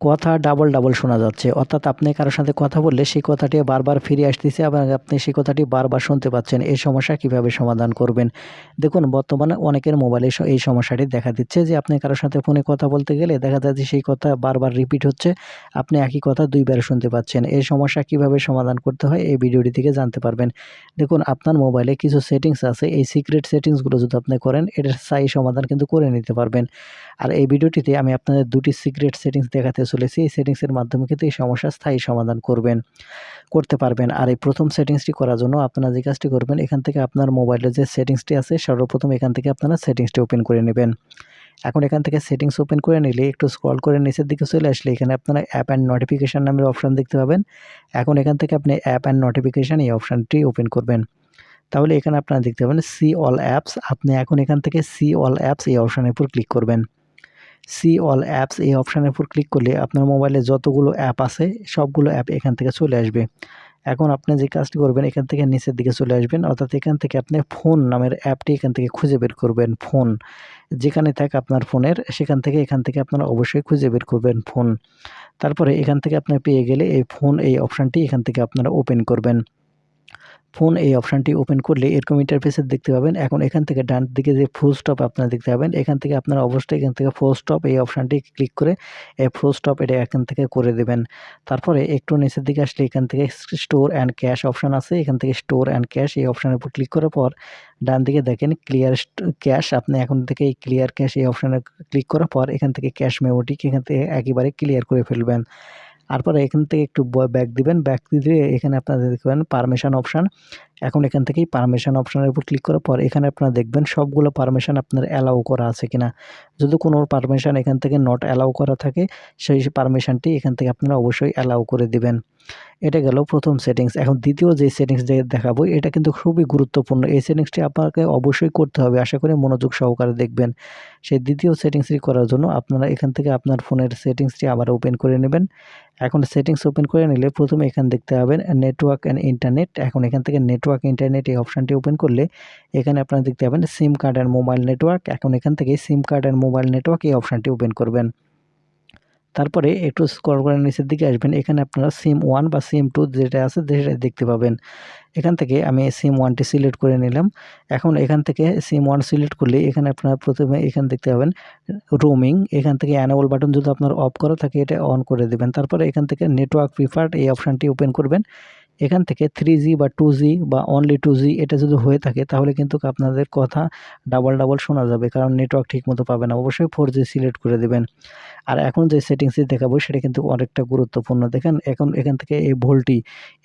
কথা double double শোনা যাচ্ছে। অর্থাৎ আপনি কারোর সাথে কথা বললে সেই কথাটি বারবার ফিরে আসতেছে এবং আপনি সেই কথাটি বারবার শুনতে পাচ্ছেন। এই সমস্যা কীভাবে সমাধান করবেন? দেখুন, বর্তমানে অনেকের মোবাইলে এই সমস্যাটি দেখা দিচ্ছে যে আপনি কারোর সাথে ফোনে কথা বলতে গেলে দেখা যাচ্ছে সেই কথা বারবার রিপিট হচ্ছে। আপনি একই কথা দুইবার শুনতে পাচ্ছেন। এই সমস্যা কীভাবে সমাধান করতে হয় এই ভিডিওটি থেকে জানতে পারবেন। দেখুন, আপনার মোবাইলে কিছু সেটিংস আছে। এই সিক্রেট সেটিংসগুলো যদি আপনি করেন, এটার স্থায়ী সমাধান কিন্তু করে নিতে পারবেন। আর এই ভিডিওটিতে আমি আপনাদের দুটি সিক্রেট সেটিংস দেখাতে চলেছি, এই সেটিংসের মাধ্যমে কিন্তু এই সমস্যার স্থায়ী সমাধান করবেন, করতে পারবেন। আর এই প্রথম সেটিংসটি করার জন্য আপনারা যে কাজটি করবেন, এখান থেকে আপনার মোবাইলের যে সেটিংসটি আছে, সর্বপ্রথম এখান থেকে আপনারা সেটিংসটি ওপেন করে নেবেন। এখন এখান থেকে সেটিংস ওপেন করে নিলে, একটু স্ক্রল করে নিচের দিকে চলে আসলে এখানে আপনারা অ্যাপ অ্যান্ড নোটিফিকেশান নামের অপশান দেখতে পাবেন। এখন এখান থেকে আপনি অ্যাপ অ্যান্ড নোটিফিকেশান এই অপশানটি ওপেন করবেন। তাহলে এখানে আপনারা দেখতে পাবেন সি অল অ্যাপস আপনি এখন এখান থেকে সি অল অ্যাপস এই অপশানের উপর ক্লিক করবেন। সি অল অ্যাপস এই অপশানের উপর ক্লিক করলে আপনার মোবাইলে যতগুলো অ্যাপ আছে, সবগুলো অ্যাপ এখান থেকে চলে আসবে। এখন আপনি যে কাজটি করবেন, এখান থেকে নিচের দিকে চলে আসবেন। অর্থাৎ এখান থেকে আপনি ফোন নামের অ্যাপটি এখান থেকে খুঁজে বের করবেন ফোন যেখানে থাকে আপনার ফোনের সেখান থেকে এখান থেকে আপনারা অবশ্যই খুঁজে বের করবেন ফোন তারপরে এখান থেকে আপনার পেয়ে গেলে এই ফোন এই অপশানটি এখান থেকে আপনারা ওপেন করবেন। ফোন এই অপশানটি ওপেন করলে এরকম ইন্টারফেসে দেখতে পাবেন। এখন এখান থেকে ডান দিকে যে ফুল স্টপ আপনারা দেখতে পাবেন, এখান থেকে আপনারা অবশ্যই এখান থেকে ফুল স্টপ এই অপশানটি ক্লিক করে এই ফুল স্টপ এটা এখান থেকে করে দেবেন। তারপরে একটু নিচের দিকে আসলে এখান থেকে স্টোর অ্যান্ড ক্যাশ অপশান আছে। এখান থেকে স্টোর অ্যান্ড ক্যাশ এই অপশানের উপর ক্লিক করার পর ডান দিকে দেখেন ক্লিয়ার ক্যাশ আপনি এখন থেকে এই ক্লিয়ার ক্যাশ এই অপশানে ক্লিক করার পর এখান থেকে ক্যাশ মেমোটিকে এখান থেকে একেবারে ক্লিয়ার করে ফেলবেন। তারপরে এখান থেকে একটু ব্যাক দিবেন ব্যাক দিয়ে এখানে আপনারা দেখবেন পারমিশন অপশান এখন এখান থেকেই পারমিশন অপশানের উপর ক্লিক করার পর এখানে আপনারা দেখবেন সবগুলো পারমিশন আপনার অ্যালাউ করা আছে কিনা। যদি কোনো পারমিশন এখান থেকে নট অ্যালাউ করা থাকে, সেই পারমিশনটি এখান থেকে আপনারা অবশ্যই অ্যালাউ করে দিবেন। এটা গেল প্রথম সেটিংস এখন দ্বিতীয় যে সেটিংস দেখাবো, এটা কিন্তু খুবই গুরুত্বপূর্ণ। এই সেটিংসটি আপনাকে অবশ্যই করতে হবে। আশা করি মনোযোগ সহকারে দেখবেন। সেই দ্বিতীয় সেটিংসটি করার জন্য আপনারা এখান থেকে আপনার ফোনের সেটিংসটি আবার ওপেন করে নেবেন। এখন সেটিংস ওপেন করে নিলে প্রথমে এখান দেখতে পাবেন নেটওয়ার্ক অ্যান্ড ইন্টারনেট এখন এখান থেকে নেটওয়ার্ক ইন্টারনেট এই অপশানটি ওপেন করলে এখানে আপনারা দেখতে পাবেন SIM card and mobile network এখন এখান থেকে SIM card and mobile network এই অপশানটি ওপেন করবেন। তারপরে একটু স্ক্রল করে নিচের দিকে আসবেন। এখানে আপনারা সিম ওয়ান বা সিম টু যেটা আছে সেটা দেখতে পাবেন। এখান থেকে আমি সিম ওয়ানটি সিলেক্ট করে নিলাম। এখন এখান থেকে সিম ওয়ান সিলেক্ট করলে এখানে আপনারা প্রথমে এখানে দেখতে পাবেন রোমিং এখান থেকে অ্যানুয়াল বাটন যদি আপনার অফ করা থাকে, এটা অন করে দেবেন। তারপরে এখান থেকে নেটওয়ার্ক প্রিফার্ড এই অপশানটি ওপেন করবেন। এখান থেকে থ্রি জি বা টু জি বা অনলি টু জি এটা যদি হয়ে থাকে, তাহলে কিন্তু আপনাদের কথা ডাবল ডাবল শোনা যাবে, কারণ নেটওয়ার্ক ঠিকমতো পাবে না। অবশ্যই ফোর জি সিলেক্ট করে দেবেন। আর এখন যে সেটিংসটি দেখাবো, সেটা কিন্তু অনেকটা গুরুত্বপূর্ণ। দেখেন, এখন এখান থেকে এই ভোল্টি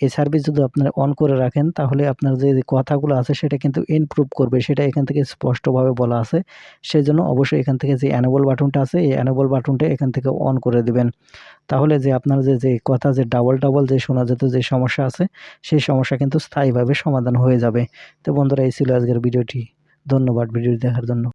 এই সার্ভিস যদি আপনারা অন করে রাখেন, তাহলে আপনার যে কথাগুলো আছে, সেটা কিন্তু ইমপ্রুভ করবে। সেটা এখান থেকে স্পষ্টভাবে বলা আছে। সেই জন্য অবশ্যই এখান থেকে যে অ্যানেবল বাটনটা আছে, এই অ্যানেবল বাটনটা এখান থেকে অন করে দেবেন। তাহলে যে আপনার যে যে কথা যে ডাবল ডাবল যে শোনা যেত যে সমস্যা আছে, সেই সমস্যা কিন্তু স্থায়ীভাবে সমাধান হয়ে যাবে। তো বন্ধুরা, এই ছিল আজকের ভিডিওটি। ধন্যবাদ ভিডিওটি দেখার জন্য।